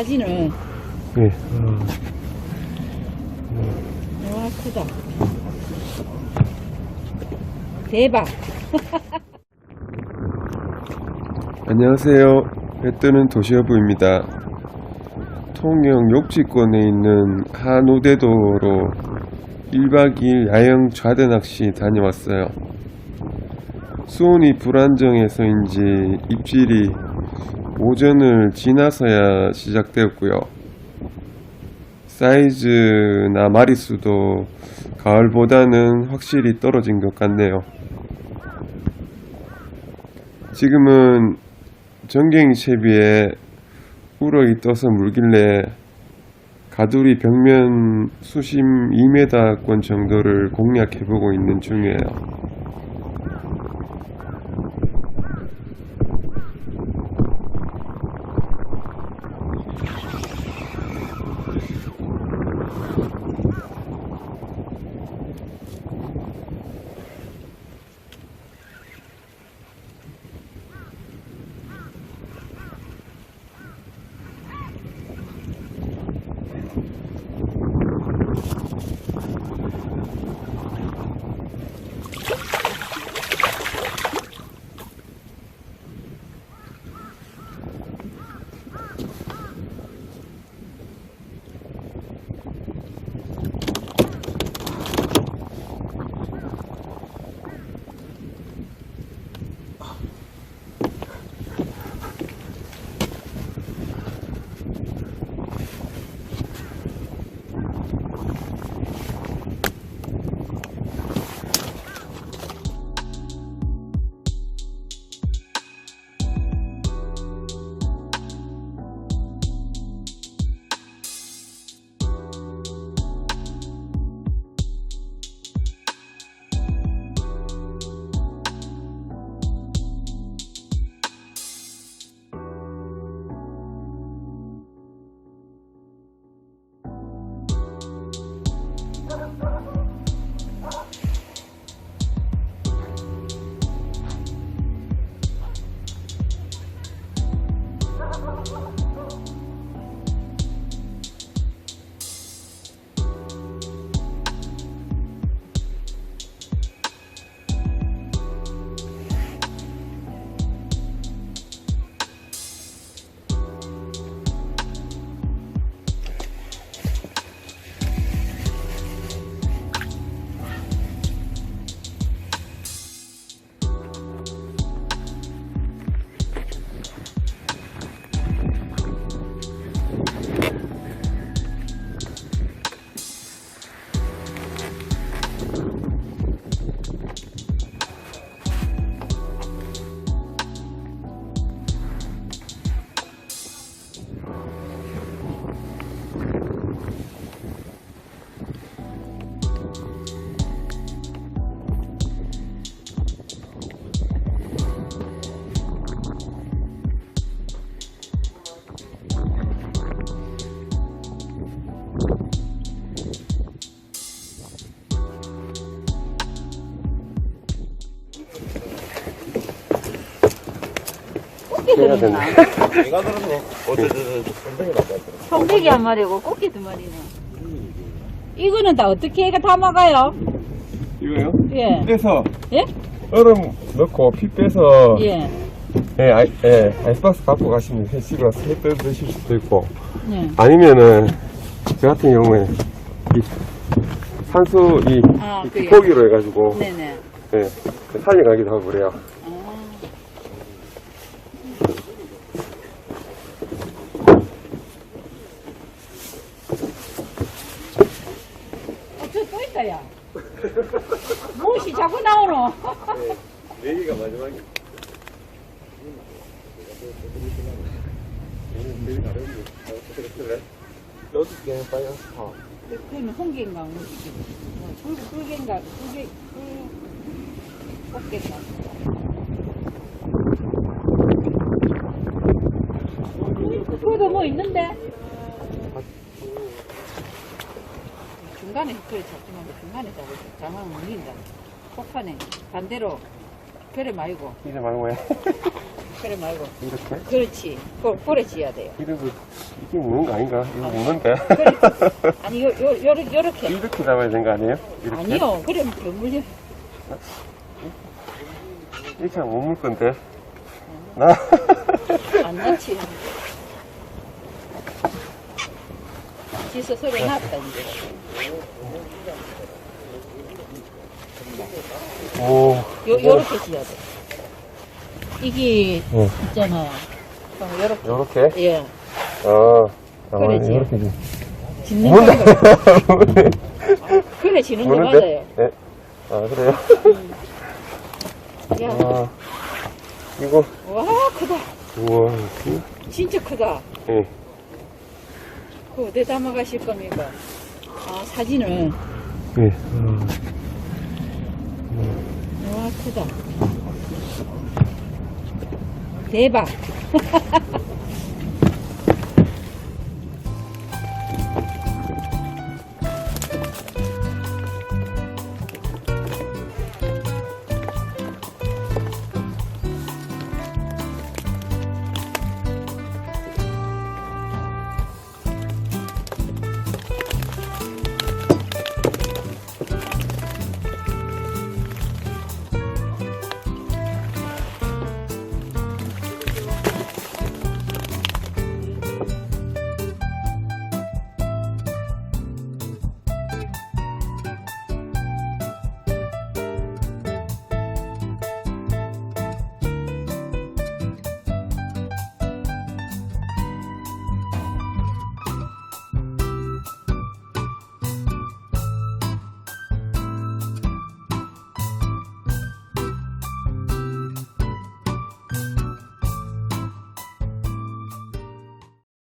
사진을. 네. 어, 와, 크다. 대박. 안녕하세요. 해 뜨는 도시여부입니다. 통영 욕지권에 있는 한우대도로 1박 2일 야영 좌대 낚시 다녀왔어요. 수온이 불안정해서인지 입질이 오전을 지나서야 시작되었고요. 사이즈나 마리수도 가을보다는 확실히 떨어진 것 같네요. 지금은 전갱이 채비에 우럭이 떠서 물길래 가두리 벽면 수심 2m권 정도를 공략해보고 있는 중이에요. 꽃게 들었나? 내가 들어서 어제 저 선생님 아까 성대기 한 마리고 꽃게 두 마리네. 이거는 다 어떻게 해가 담아가요? 이거요? 예. 빼서 예? 얼음 넣고 피 빼서 예. 예, 아이, 예, 아이스박스 갖고 가시면 회식을 해떠 드실 수도 있고 예. 아니면은 저 같은 경우에 이 산수 이 아, 그래요? 고기로 해가지고 네네. 예, 그 살려가기도 하고 그래요. 아. 어, 저또 야. 무엇이 자꾸 나오노? 얘기가 마지막에 여섯 개 빠져. 어. 그거는 홍게인가, 무엇이지? 뭐, 꿀, 꿀게인가, 꿀게, 꿀, 꽃게인가. 그거도 뭐 있는데? 중간에 그래 잡지 말고 중간에 잡고 장하면 물린다. 폭판에 반대로 그래 말고, 이래 말고요. 그래 말고. 이렇게? 그렇지. 그, 그래 지어야 돼요. 이러고, 이게 무는 거 아닌가? 이거 무는데? 아니, 요, 요, 요렇게, 요렇게. 이렇게 잡아야 되는 거 아니에요? 이렇게? 아니요, 그러면 더 물려. 이렇게 하면 못 물 건데. 나? 안 넣지. 지서 소리 났다, 이제. 오. 요, 요렇게 지어야 돼. 이게, 어. 있잖아요. 그럼 요렇게. 요렇게? 예. 어. 아, 그러지. 요렇게 지 짓는 무는데? 거예요. 그래, 지는 거 맞아요. 네. 아, 그래요? 야, 아, 이거, 와, 크다. 우와? 진짜 크다. 예. 그거 어디 담아 가실 겁니까? 아, 사진을. 예. 아, 와, 크다. 대박.